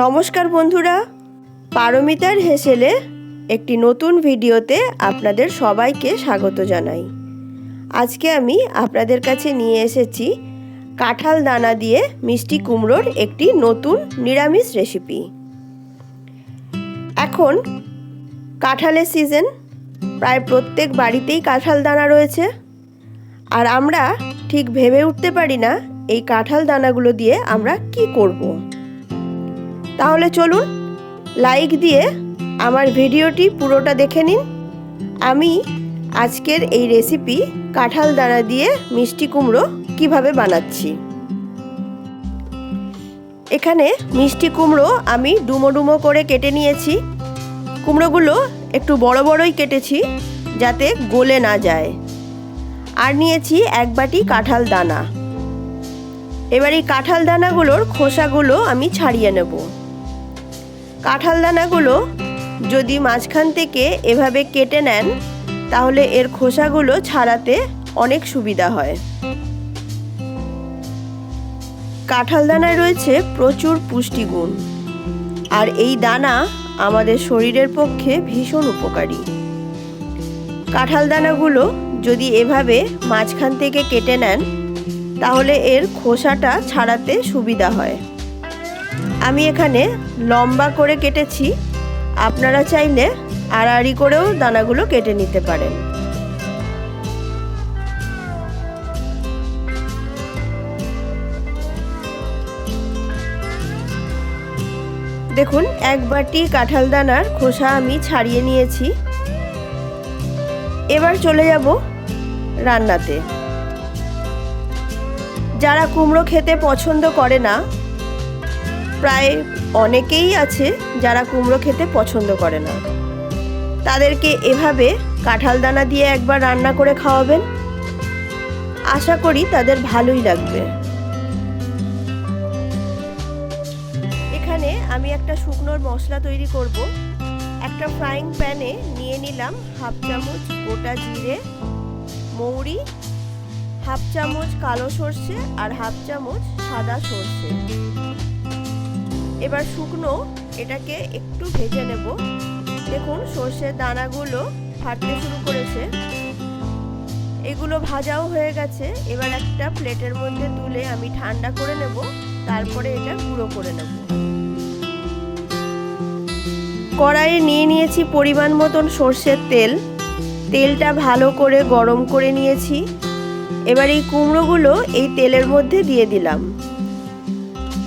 নমস্কার বন্ধুরা, পারমিতার হেসেলে একটি নতুন ভিডিওতে আপনাদের সবাইকে স্বাগত জানাই। আজকে আমি আপনাদের কাছে নিয়ে এসেছি কাঁঠাল দানা দিয়ে মিষ্টি কুমড়োর একটি নতুন নিরামিষ রেসিপি। এখন কাঁঠালের সিজন, প্রায় প্রত্যেক বাড়িতেই কাঁঠাল দানা রয়েছে। আর আমরা ঠিক ভেবে উঠতে পারি না এই কাঁঠাল দানাগুলো দিয়ে আমরা কি করব। তাহলে চলুন লাইক দিয়ে আমার ভিডিওটি পুরোটা দেখে নিন। আমি আজকের এই রেসিপি কাঁঠাল দানা দিয়ে মিষ্টি কুমড়ো কীভাবে বানাচ্ছি। এখানে মিষ্টি কুমড়ো আমি ডুমো ডুমো করে কেটে নিয়েছি। কুমড়োগুলো একটু বড় বড়ই কেটেছি যাতে গলে না যায়। আর নিয়েছি এক বাটি কাঁঠাল দানা। এবার এই কাঁঠাল দানাগুলোর খোসাগুলো আমি ছাড়িয়ে নেব। কাঁঠাল দানাগুলো যদি মাঝখান থেকে এভাবে কেটে নেন, তাহলে এর খোসাগুলো ছাড়াতে অনেক সুবিধা হয়। কাঁঠাল দানায় রয়েছে প্রচুর পুষ্টিগুণ, আর এই দানা আমাদের শরীরের পক্ষে ভীষণ উপকারী। কাঁঠাল দানাগুলো যদি এভাবে মাঝখান থেকে কেটে নেন, তাহলে এর খোসাটা ছাড়াতে সুবিধা হয়। আমি এখানে লম্বা করে কেটেছি। আপনারা চাইলে আড়াআড়ি করেও দানাগুলো কেটে নিতে পারেন। দেখুন, এক বাটি কাঁঠাল দানার খোসা আমি ছাড়িয়ে নিয়েছি। এবার চলে যাব রান্নাতে। যারা কুমড়ো খেতে পছন্দ করে না প্রায় অনেকেই আছে যারা কুমড়ো খেতে পছন্দ করে না। তাদেরকে এভাবে কাঁঠাল দানা দিয়ে একবার রান্না করে খাওয়াবেন। আশা করি তাদের ভালোই লাগবে। এখানে আমি একটা শুকনোর মশলা তৈরি করব। একটা ফ্রাইং প্যানে নিয়ে নিলাম হাফ চামচ গোটা জিরে, মৌরি, হাফ চামচ কালো সর্ষে আর হাফ চামচ সাদা সর্ষে। এবার শুকনো এটাকে একটু ভেজে নেব। দেখুন, সর্ষের দানাগুলো ফাটতে শুরু করেছে। এগুলো ভাজাও হয়ে গেছে। এবার একটা প্লেটের মধ্যে তুলে আমি ঠান্ডা করে নেব। তারপরে এটা গুঁড়ো করে নেব। কড়াইয়ে নিয়ে নিয়েছি পরিমাণ মতন সর্ষের তেল। তেলটা ভালো করে গরম করে নিয়েছি। এবার এই কুমড়োগুলো এই তেলের মধ্যে দিয়ে দিলাম।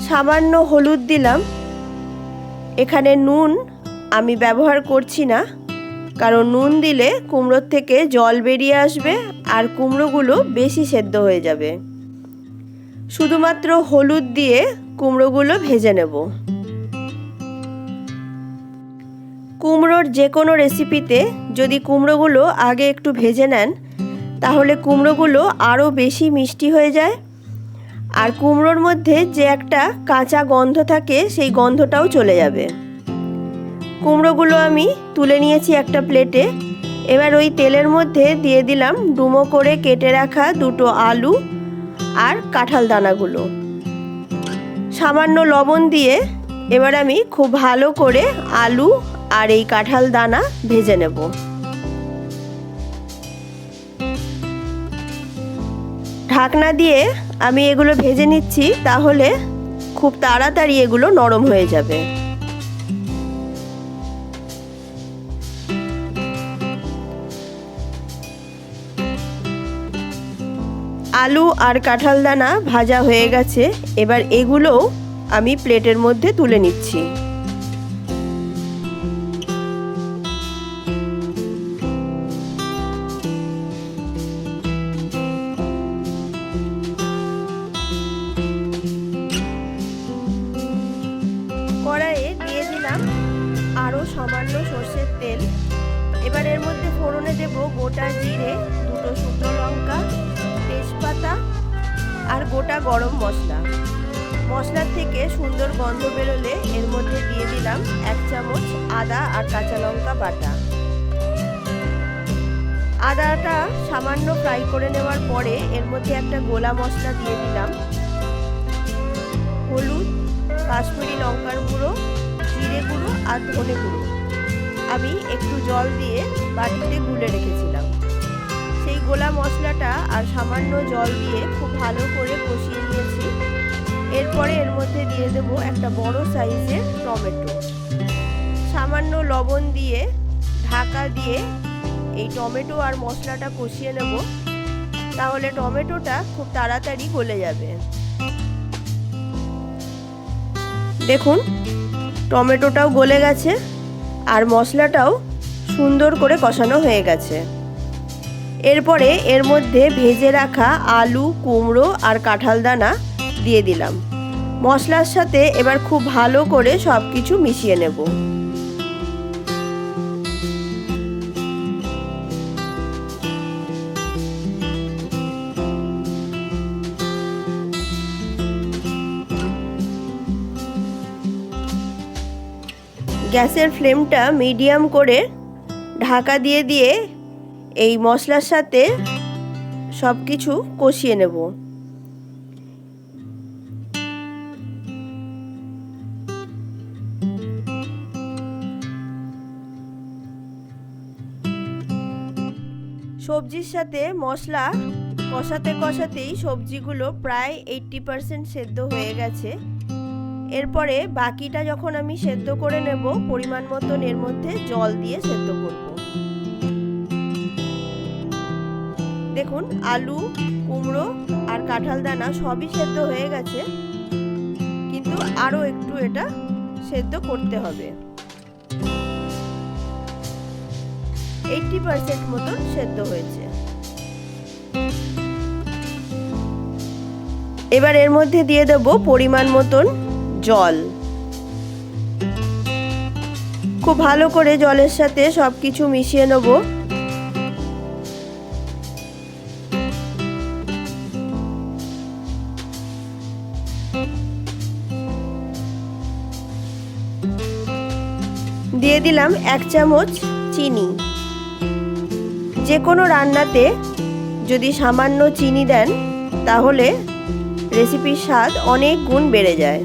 সামান্য হলুদ দিলাম। এখানে নুন আমি ব্যবহার করছি না, কারণ নুন দিলে কুমড়োর থেকে জল বেরিয়ে আসবে আর কুমড়োগুলো বেশি সেদ্ধ হয়ে যাবে। শুধুমাত্র হলুদ দিয়ে কুমড়োগুলো ভেজে নেব। কুমড়োর যে কোনো রেসিপিতে যদি কুমড়োগুলো আগে একটু ভেজে নেন, তাহলে কুমড়োগুলো আরও বেশি মিষ্টি হয়ে যায় আর কুমড়োর মধ্যে যে একটা কাঁচা গন্ধ থাকে, সেই গন্ধটাও চলে যাবে। কুমড়োগুলো আমি তুলে নিয়েছি একটা প্লেটে। এবার ওই তেলের মধ্যে দিয়ে দিলাম ডুমো করে কেটে রাখা দুটো আলু আর কাঁঠাল দানাগুলো। সামান্য লবণ দিয়ে এবার আমি খুব ভালো করে আলু আর এই কাঁঠাল দানা ভেজে নেব। ঢাকনা দিয়ে আমি এগুলো ভেজে নিচ্ছি, তাহলে খুব তাড়াতাড়ি এগুলো নরম হয়ে যাবে। আলু আর কাঁঠাল দানা ভাজা হয়ে গেছে, এবার এগুলোও আমি প্লেটের মধ্যে তুলে নিচ্ছি। সামান্য সর্ষের তেল। এবার এর মধ্যে ফোড়নে দেব গোটা জিরে, দুটো শুকনো লঙ্কা, তেজপাতা আর গোটা গরম মশলা। মশলার থেকে সুন্দর গন্ধ বেরোলে এর মধ্যে দিয়ে দিলাম এক চামচ আদা আর কাঁচা লঙ্কা বাটা। আদাটা সামান্য ফ্রাই করে নেওয়ার পরে এর মধ্যে একটা গোলা মশলা দিয়ে দিলাম। হলুদ, কাশ্মীরি লঙ্কার গুঁড়ো আর ধনে গুঁড়ো আমি একটু জল দিয়ে বাটিতে গুলে রেখেছিলাম। সেই গোলা মশলাটা আর সামান্য জল দিয়ে খুব ভালো করে কষিয়ে নিয়েছি। এরপরে এর মধ্যে দিয়ে দেব একটা বড় সাইজের টমেটো। সামান্য লবণ দিয়ে ঢাকা দিয়ে এই টমেটো আর মশলাটা কষিয়ে নেব। তাহলে টমেটোটা খুব তাড়াতাড়ি গলে যাবে। দেখুন টমেটোটাও গলে গেছে আর মশলাটাও সুন্দর করে কষানো হয়ে গেছে। এরপরে এর মধ্যে ভেজে রাখা আলু, কুমড়ো আর কাঁঠাল দানা দিয়ে দিলাম। মশলার সাথে এবার খুব ভালো করে সব কিছু মিশিয়ে নেব। গ্যাসের ফ্লেমটা মিডিয়াম করে ঢাকা দিয়ে দিয়ে এই মশলার সাথে সব কিছু কষিয়ে নেব। সবজির সাথে মশলা কষাতে কষাতেই সবজিগুলো প্রায় এইট্টি পারসেন্ট সেদ্ধ হয়ে গেছে। এরপরে বাকিটা যখন আমি সেদ্ধ করে নেব, পরিমাণ মতন এর মধ্যে জল দিয়ে সেদ্ধ করব। দেখুন, আলু, কুমড়ো আর কাঁঠাল দানা সবই সেদ্ধ হয়ে গেছে, কিন্তু আরও একটু এটা সেদ্ধ করতে হবে। এইটটি পার্সেন্ট মতন সেদ্ধ হয়েছে। এবার এর মধ্যে দিয়ে দেব পরিমাণ মতন জল। খুব ভালো করে জলের সাথে সব কিছু মিশিয়ে নেব। দিয়ে দিলাম এক চামচ চিনি। যে কোনো রান্নাতে যদি সামান্য চিনি দেন, তাহলে রেসিপির স্বাদ অনেক গুণ বেড়ে যায়।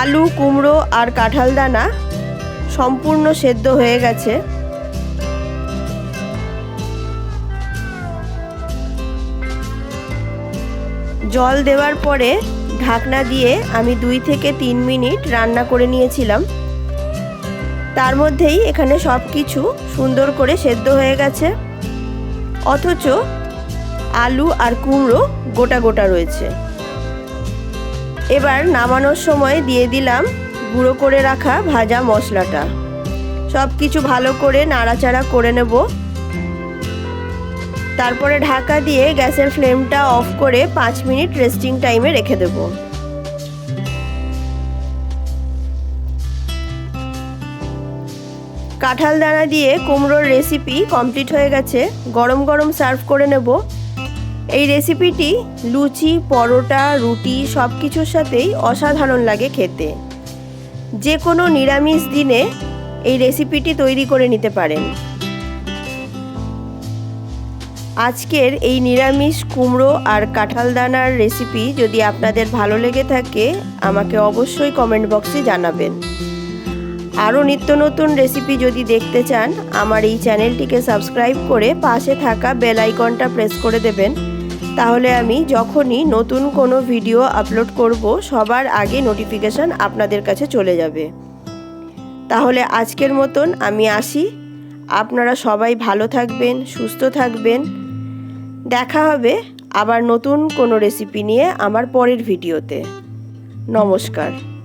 আলু, কুমড়ো আর কাঁঠাল দানা সম্পূর্ণ সেদ্ধ হয়ে গেছে। জল দেওয়ার পরে ঢাকনা দিয়ে আমি দুই থেকে তিন মিনিট রান্না করে নিয়েছিলাম। তার মধ্যেই এখানে সব কিছু সুন্দর করে সেদ্ধ হয়ে গেছে। অথচ আলু আর কুমড়ো গোটা গোটা রয়েছে। এবার নামানোর সময় দিয়ে দিলাম গুঁড়ো করে রাখা ভাজা মশলাটা। সব কিছু ভালো করে নাড়াচাড়া করে নেব। তারপরে ঢাকা দিয়ে গ্যাসের ফ্লেমটা অফ করে পাঁচ মিনিট রেস্টিং টাইমে রেখে দেব। কাঁঠাল দানা দিয়ে কুমড়োর রেসিপি কমপ্লিট হয়ে গেছে। গরম গরম সার্ভ করে নেব। এই রেসিপিটি লুচি, পরোটা, রুটি সব কিছুর সাথেই অসাধারণ লাগে খেতে। যে কোনো নিরামিষ দিনে এই রেসিপিটি তৈরি করে নিতে পারেন। আজকের এই নিরামিষ কুমড়ো আর কাঁঠাল দানার রেসিপি যদি আপনাদের ভালো লেগে থাকে, আমাকে অবশ্যই কমেন্ট বক্সে জানাবেন। আরও নিত্য নতুন রেসিপি যদি দেখতে চান, আমার এই চ্যানেলটিকে সাবস্ক্রাইব করে পাশে থাকা বেল আইকনটা প্রেস করে দেবেন। তাহলে আমি যখনই নতুন কোনো ভিডিও আপলোড করব, সবার আগে নোটিফিকেশান আপনাদের কাছে চলে যাবে। তাহলে আজকের মতন আমি আসি। আপনারা সবাই ভালো থাকবেন, সুস্থ থাকবেন। দেখা হবে আবার নতুন কোনো রেসিপি নিয়ে আমার পরের ভিডিওতে। নমস্কার।